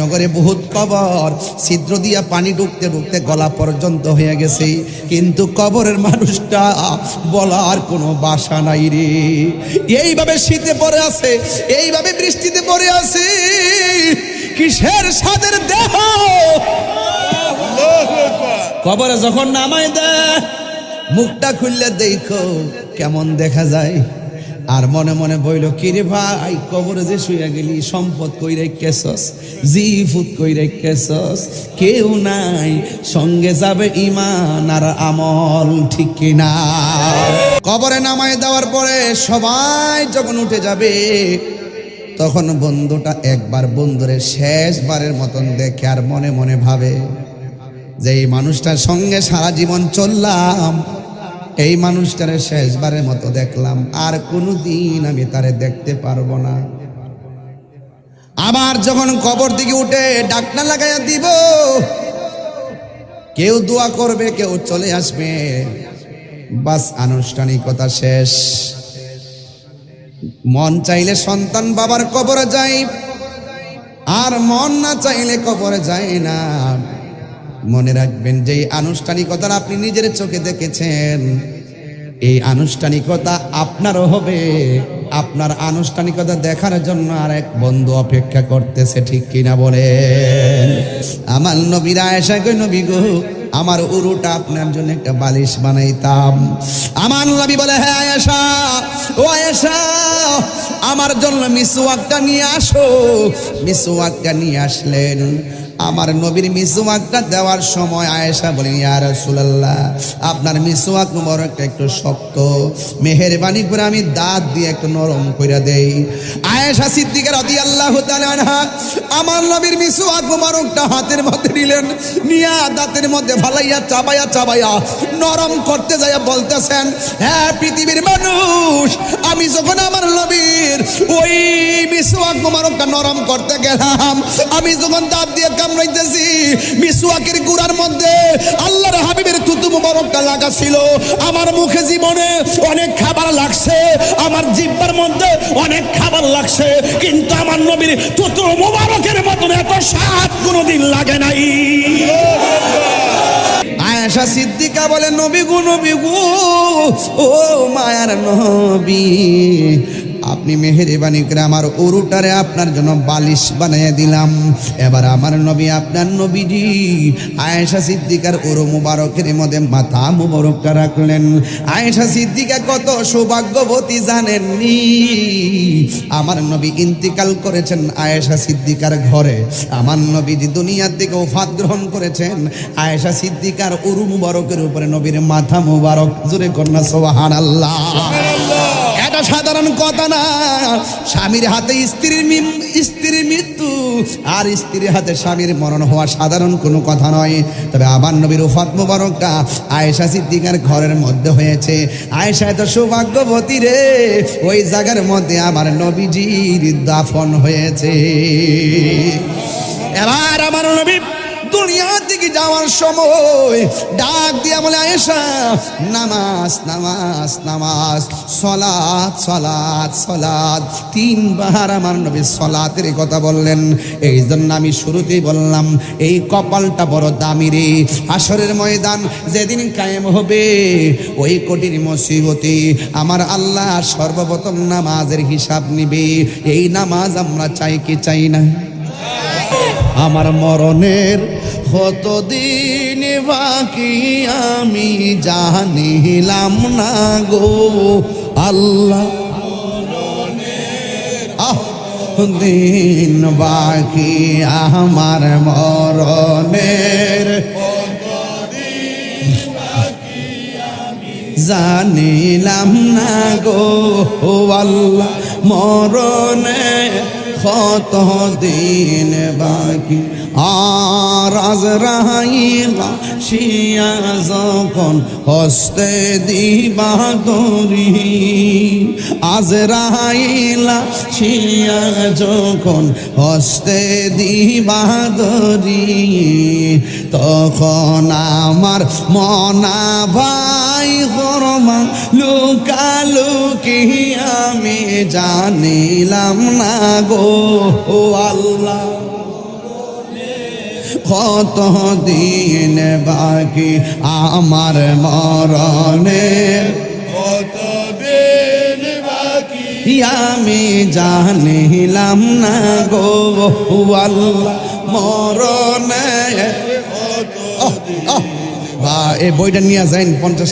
নগরে বহুত কবর। ছিদ্র দিয়া পানি ঢুকতে ঢুকতে গলা পর্যন্ত হয়ে গেছে। কিন্তু কবরের মানুষটা বলার কোনো বাসা নাই রে। এইভাবে শীতে পড়ে আছে, এইভাবে বৃষ্টিতে পড়ে আছে। কিসের সাদের দেহ? কবরে যখন নামাই দেয়, মুখটা খুললে দেখো কেমন দেখা যায়। আর মনে মনে বইল, কিরে ভাই, কবরে যে শুয়ে গেলি, সম্পদ কই রেখেছস? জিফুত কই রেখেছস? কেউ নাই, সঙ্গে যাবে ইমান আর আমল ঠিক কিনা? কবরে নামায় দেওয়ার পরে সবাই যখন উঠে যাবে, তখন বন্ধুটা একবার বন্ধুরে শেষবারের মতন দেখে আর মনে মনে ভাবে যে, এই মানুষটার সঙ্গে সারা জীবন চললাম এই মানুষটারে শেষবারের মতো দেখলাম। আর কোনোদিন আমি তারে দেখতে পারব না। আবার যখন কবর দিকে উঠে ডাকনা লাগাইয়া দিব, কেউ দোয়া করবে, কেউ চলে আসবে। বাস আনুষ্ঠানিকতা শেষ। মন চাইলে সন্তান বাবার কবরে যায়, আর মন না চাইলে কবরে যায় না। মনে রাখবেন যে আনুষ্ঠানিকতার আপনি নিজের চোখে দেখেছেন। এই আনুষ্ঠানিকতা আপনারও হবে। আপনার আনুষ্ঠানিকতা দেখার জন্য আর এক বন্ধু অপেক্ষা করতেছে, ঠিক কিনা বলেন? আমার নবীরা এসা কই নবী গো? আমার উরুটা আপনার জন্য একটা বালিশ বানাইতাম। আমার নবী বলে হ্যাঁ আয়েশা, ও আয়েশা, আমার জন্য মিসওয়াকটা নিয়ে আসো। মিসওয়াকটা নিয়ে আসলেন। আমার নবীর মিসওয়াকটা দেওয়ার সময় আয়েশা বলেন, ইয়া রাসূলুল্লাহ, আপনার মিসওয়াক মোবারকটা একটু শক্ত। মেহেরবানি করে আমি দাঁত দিয়ে একটু নরম করে দেই। আয়েশা সিদ্দিকা রাদিয়াল্লাহু তাআলা আনহা আমার নবীর মিসওয়াক মোবারকটা হাতের মধ্যে নিলেন, নিয়া দাঁতের মধ্যে ফালাইয়া চাবাইয়া চাবাইয়া নরম করতে যাইয়া বলতেছেন হ্যাঁ পৃথিবীর মানুষ, আমি যখন আমার নবীর ওই মিসওয়াক মোবারকটা নরম করতে গেলাম। আমি যখন দাঁত দিয়ে কামড়াইতেছি, মিসওয়াকের গুড়ার মধ্যে আল্লাহর হাবিবের থুতু মোবারকটা লাগা ছিল। আমার মুখে জীবনে অনেক খাবার লাগছে, আমার জিব্বার মধ্যে অনেক খাবার লাগছে, কিন্তু আমার নবীর থুতু মোবারকের মতন এত স্বাদ কোনোদিন লাগে নাই। আয়েশা সিদ্দিকা বলে, নবী গো নবী গো, ও মায়ার নবী আপনি মেহেরবানি করে আমার উরুটারে আপনার জন্য বালিশ বানিয়ে দিলাম। এবার আমার নবী আপনার নবীজি আয়েশা সিদ্দিকার উরু মুবারকের মধ্যে মাথা মুবারকটা রাখলেন। আয়েশা সিদ্দিকা কত সৌভাগ্যবতী জানেননি। আমার নবী ইন্তিকাল করেছেন আয়েশা সিদ্দিকার ঘরে। আমার নবীজি দুনিয়ার দিকে ওফাত গ্রহণ করেছেন। আয়েশা সিদ্দিকার উরু মুবারকের উপরে নবীর মাথা মুবারক। জুড়ে কন্যা সোহান আল্লাহ এটা সাধারণ কথা না স্বামীর হাতে স্ত্রীর স্ত্রীর মৃত্যু। আর স্ত্রীর হাতে স্বামীর মরণ হওয়া সাধারণ কোনো কথা নয়। তবে আবার নবীর উফাত মুবারকটা আয়েশা সিদ্দিকার ঘরের মধ্যে হয়েছে। আয়েশা এত সৌভাগ্যবতী রে। ওই জায়গার মধ্যে আমার নবীজির দাফন হয়েছে। এবার আমার নবী দুনিয়ার দিকে যাওয়ার সময় ডাক দিয়া বলে, আয়েশা, নামাজ নামাজ নামাজ সলাদ সলাদ সলাৎ। তিনবার আমার নবী সলাতের কথা বললেন। এই জন্য আমি শুরুতেই বললাম, এই কপালটা বড় দামি রে। আসরের ময়দান যেদিন কায়েম হবে, ওই কঠিন মুসিবতে আমার আল্লাহ সর্বপ্রথম নামাজের হিসাব নিবে। এই নামাজ আমরা চাই কি চাই না? আমার মরণের কতদিন বাকি আমি জানিলাম না গো। আল্লাহ। দিন বাকি আমার মরণের। জানিলাম না গো আল্লাহ মরণে কত দিন বাকি আর রাইলা শিয়া যখন হস্তে দিবা আজ রাইলা শিয়া যখন হস্তে দিবা দরি তখন আমার মনা ভাই গরমা লুকালুকি আমি জানিলাম না গো আল্লাহ। কত দিন বাকি আমার মরণে। কতদিন বাকি। আমি জানিলাম না গো আল্লাহ মরণে। কত বা এই বইটা নিয়ে যাইন পঞ্চাশ